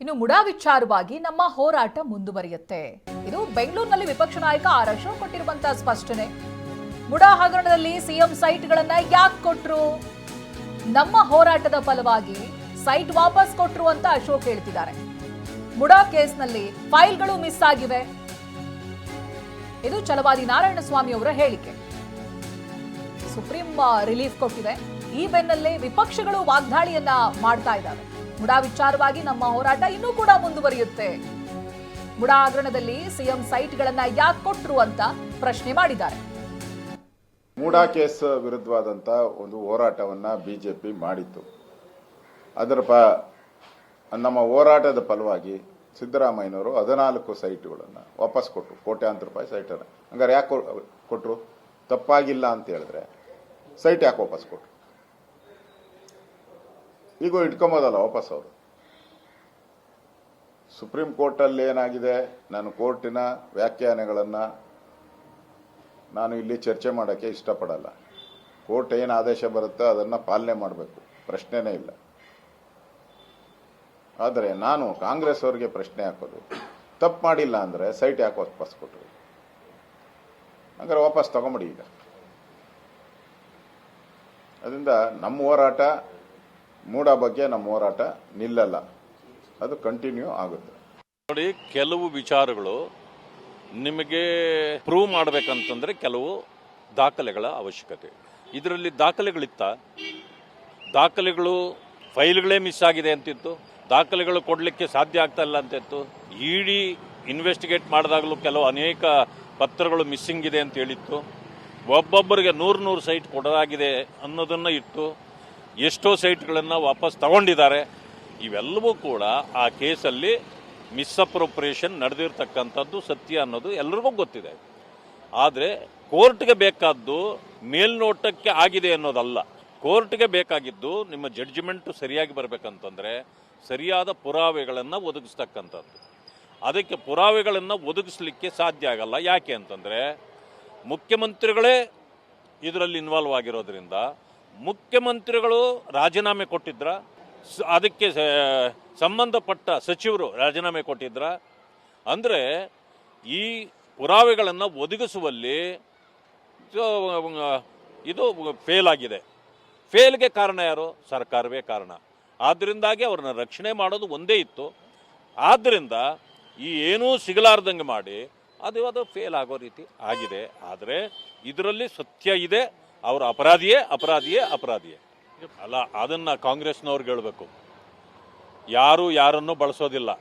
ಇನ್ನು ಮುಡಾ ವಿಚಾರವಾಗಿ ನಮ್ಮ ಹೋರಾಟ ಮುಂದುವರಿಯುತ್ತೆ. ಇದು ಬೆಂಗಳೂರಿನಲ್ಲಿ ವಿಪಕ್ಷ ನಾಯಕ ಆರ್ ಅಶೋಕ್ ಕೊಟ್ಟಿರುವಂತಹ ಸ್ಪಷ್ಟನೆ. ಮುಡಾ ಹಗರಣದಲ್ಲಿ ಸಿಎಂ ಸೈಟ್ಗಳನ್ನ ಯಾಕೆ ಕೊಟ್ರು? ನಮ್ಮ ಹೋರಾಟದ ಫಲವಾಗಿ ಸೈಟ್ ವಾಪಸ್ ಕೊಟ್ರು ಅಂತ ಅಶೋಕ್ ಹೇಳ್ತಿದ್ದಾರೆ. ಮುಡಾ ಕೇಸ್ನಲ್ಲಿ ಫೈಲ್ಗಳು ಮಿಸ್ ಆಗಿವೆ. ಇದು ಛಲವಾದಿ ನಾರಾಯಣಸ್ವಾಮಿ ಅವರ ಹೇಳಿಕೆ. ಸುಪ್ರೀಂ ರಿಲೀಫ್ ಕೊಟ್ಟಿದೆ. ಈ ಬೆನ್ನಲ್ಲೇ ವಿಪಕ್ಷಗಳು ವಾಗ್ದಾಳಿಯನ್ನ ಮಾಡ್ತಾ ಇದ್ದಾವೆ. ಮುಡಾ ವಿಚಾರವಾಗಿ ನಮ್ಮ ಹೋರಾಟ ಇನ್ನೂ ಕೂಡ ಮುಂದುವರಿಯುತ್ತೆ. ಮುಡಾ ಹಗರಣದಲ್ಲಿ ಸಿಎಂ ಸೈಟ್ಗಳನ್ನ ಯಾಕೆ ಕೊಟ್ಟರು ಅಂತ ಪ್ರಶ್ನೆ ಮಾಡಿದ್ದಾರೆ. ಮೂಡಾ ಕೇಸ್ ವಿರುದ್ಧವಾದಂಥ ಒಂದು ಹೋರಾಟವನ್ನು ಬಿಜೆಪಿ ಮಾಡಿತ್ತು. ಅದರ ಪ, ನಮ್ಮ ಹೋರಾಟದ ಫಲವಾಗಿ ಸಿದ್ದರಾಮಯ್ಯನವರು ಹದಿನಾಲ್ಕು ಸೈಟ್ಗಳನ್ನು ವಾಪಸ್ ಕೊಟ್ಟರು ಕೋಟ್ಯಾಂತರ ರೂಪಾಯಿ ಸೈಟನ್ನು. ಹಂಗಾರೆ ಯಾಕೆ ಕೊಟ್ಟರು ತಪ್ಪಾಗಿಲ್ಲ ಅಂತ ಹೇಳಿದ್ರೆ ಸೈಟ್ ಯಾಕೆ ವಾಪಸ್ ಕೊಟ್ಟರು ಈಗ ಇಟ್ಕೊಂಬೋದಲ್ಲ ವಾಪಸ್ ಅವರು. ಸುಪ್ರೀಂ ಕೋರ್ಟಲ್ಲಿ ಏನಾಗಿದೆ? ನಾನು ಕೋರ್ಟಿನ ವ್ಯಾಖ್ಯಾನಗಳನ್ನು ನಾನು ಇಲ್ಲಿ ಚರ್ಚೆ ಮಾಡೋಕ್ಕೆ ಇಷ್ಟಪಡಲ್ಲ. ಕೋರ್ಟ್ ಏನು ಆದೇಶ ಬರುತ್ತೋ ಅದನ್ನು ಪಾಲನೆ ಮಾಡಬೇಕು. ಪ್ರಶ್ನೆನೇ ಇಲ್ಲ. ಆದರೆ ನಾನು ಕಾಂಗ್ರೆಸ್ ಅವರಿಗೆ ಪ್ರಶ್ನೆ ಹಾಕೋದು, ತಪ್ಪು ಮಾಡಿಲ್ಲ ಅಂದರೆ ಸೈಟ್ ಯಾಕೆ ವಾಪಸ್ ಕೊಟ್ಟರು ಹಂಗಾರೆ ವಾಪಸ್ ತಗೊಂಬಿಡಿ ಈಗ. ಅದರಿಂದ ನಮ್ಮ ಹೋರಾಟ ಮೂಡ ಬಗ್ಗೆ ನಮ್ಮ ಹೋರಾಟ ನಿಲ್ಲಲ್ಲ. ಅದು ಕಂಟಿನ್ಯೂ ಆಗುತ್ತೆ. ನೋಡಿ, ಕೆಲವು ವಿಚಾರಗಳು ನಿಮಗೆ ಪ್ರೂವ್ ಮಾಡಬೇಕಂತಂದ್ರೆ ಕೆಲವು ದಾಖಲೆಗಳ ಅವಶ್ಯಕತೆ. ಇದರಲ್ಲಿ ದಾಖಲೆಗಳಿತ್ತ? ದಾಖಲೆಗಳು ಫೈಲ್ಗಳೇ ಮಿಸ್ ಆಗಿದೆ ಅಂತಿತ್ತು. ದಾಖಲೆಗಳು ಕೊಡಲಿಕ್ಕೆ ಸಾಧ್ಯ ಆಗ್ತಾ ಇಲ್ಲ ಅಂತಿತ್ತು. ಇಡಿ ಇನ್ವೆಸ್ಟಿಗೇಟ್ ಮಾಡಿದಾಗಲೂ ಕೆಲವು ಅನೇಕ ಪತ್ರಗಳು ಮಿಸ್ಸಿಂಗ್ ಇದೆ ಅಂತ ಹೇಳಿತ್ತು. ಒಬ್ಬೊಬ್ಬರಿಗೆ ನೂರು ನೂರು ಸೈಟ್ ಕೊಡಲಾಗಿದೆ ಅನ್ನೋದನ್ನು ಇತ್ತು ಎಷ್ಟೋ ಸೈಟ್ಗಳನ್ನು ವಾಪಸ್ ತಗೊಂಡಿದ್ದಾರೆ. ಇವೆಲ್ಲವೂ ಕೂಡ ಆ ಕೇಸಲ್ಲಿ ಮಿಸ್ಅಪ್ರೋಪ್ರಿಯೇಷನ್ ನಡೆದಿರ್ತಕ್ಕಂಥದ್ದು ಸತ್ಯ ಅನ್ನೋದು ಎಲ್ಲರಿಗೂ ಗೊತ್ತಿದೆ. ಆದರೆ ಕೋರ್ಟ್ಗೆ ಬೇಕಾದ್ದು ಮೇಲ್ನೋಟಕ್ಕೆ ಆಗಿದೆ ಅನ್ನೋದಲ್ಲ. ಕೋರ್ಟ್ಗೆ ಬೇಕಾಗಿದ್ದು ನಿಮ್ಮ ಜಡ್ಜ್ಮೆಂಟು ಸರಿಯಾಗಿ ಬರಬೇಕಂತಂದರೆ ಸರಿಯಾದ ಪುರಾವೆಗಳನ್ನು ಒದಗಿಸ್ತಕ್ಕಂಥದ್ದು. ಅದಕ್ಕೆ ಪುರಾವೆಗಳನ್ನು ಒದಗಿಸ್ಲಿಕ್ಕೆ ಸಾಧ್ಯ ಆಗಲ್ಲ. ಯಾಕೆ ಅಂತಂದರೆ ಮುಖ್ಯಮಂತ್ರಿಗಳೇ ಇದರಲ್ಲಿ ಇನ್ವಾಲ್ವ್ ಆಗಿರೋದ್ರಿಂದ ಮುಖ್ಯಮಂತ್ರಿಗಳು ರಾಜೀನಾಮೆ ಕೊಟ್ಟಿದ್ರ ಅದಕ್ಕೆ ಸಂಬಂಧಪಟ್ಟ ಸಚಿವರು ರಾಜೀನಾಮೆ ಕೊಟ್ಟಿದ್ರ. ಅಂದರೆ ಈ ಪುರಾವೆಗಳನ್ನು ಒದಗಿಸುವಲ್ಲಿ ಇದು ಫೇಲ್ ಆಗಿದೆ. ಫೇಲ್ಗೆ ಕಾರಣ ಯಾರು? ಸರ್ಕಾರವೇ ಕಾರಣ. ಆದ್ದರಿಂದಾಗಿ ಅವ್ರನ್ನ ರಕ್ಷಣೆ ಮಾಡೋದು ಒಂದೇ ಇತ್ತು. ಆದ್ದರಿಂದ ಈ ಏನೂ ಸಿಗಲಾರ್ದಂಗೆ ಮಾಡಿ, ಅದು ಅದು ಫೇಲ್ ಆಗೋ ರೀತಿ ಆಗಿದೆ. ಆದರೆ ಇದರಲ್ಲಿ ಸತ್ಯ ಇದೆ. ಅವರ ಅಪರಾಧಿಯೇ ಅಪರಾಧಿಯೇ ಅಪರಾಧಿಯೇ. ಅಲ್ಲ, ಅದನ್ನು ಕಾಂಗ್ರೆಸ್ನವ್ರಿಗೆ ಹೇಳಬೇಕು. ಯಾರು ಯಾರನ್ನು ಬಳಸೋದಿಲ್ಲ.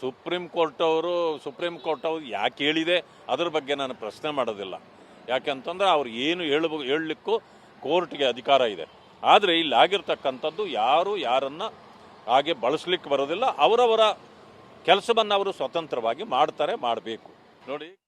ಸುಪ್ರೀಂ ಕೋರ್ಟ್ ಅವರು, ಸುಪ್ರೀಂ ಕೋರ್ಟ್ ಅವರು ಯಾಕೆ ಹೇಳಿದೆ? ಅದ್ರ ಬಗ್ಗೆ ನಾನು ಪ್ರಶ್ನೆ ಮಾಡೋದಿಲ್ಲ. ಯಾಕೆಂತಂದ್ರೆ ಅವ್ರು ಏನು ಹೇಳ ಹೇಳಲಿಕ್ಕೂ ಕೋರ್ಟ್ಗೆ ಅಧಿಕಾರ ಇದೆ. ಆದರೆ ಇಲ್ಲಿ ಆಗಿರ್ತಕ್ಕಂಥದ್ದು ಯಾರು ಯಾರನ್ನ ಹಾಗೆ ಬಳಸಲಿಕ್ಕೆ ಬರೋದಿಲ್ಲ. ಅವರವರ ಕೆಲಸವನ್ನು ಅವರು ಸ್ವತಂತ್ರವಾಗಿ ಮಾಡ್ತಾರೆ, ಮಾಡಬೇಕು. ನೋಡಿ.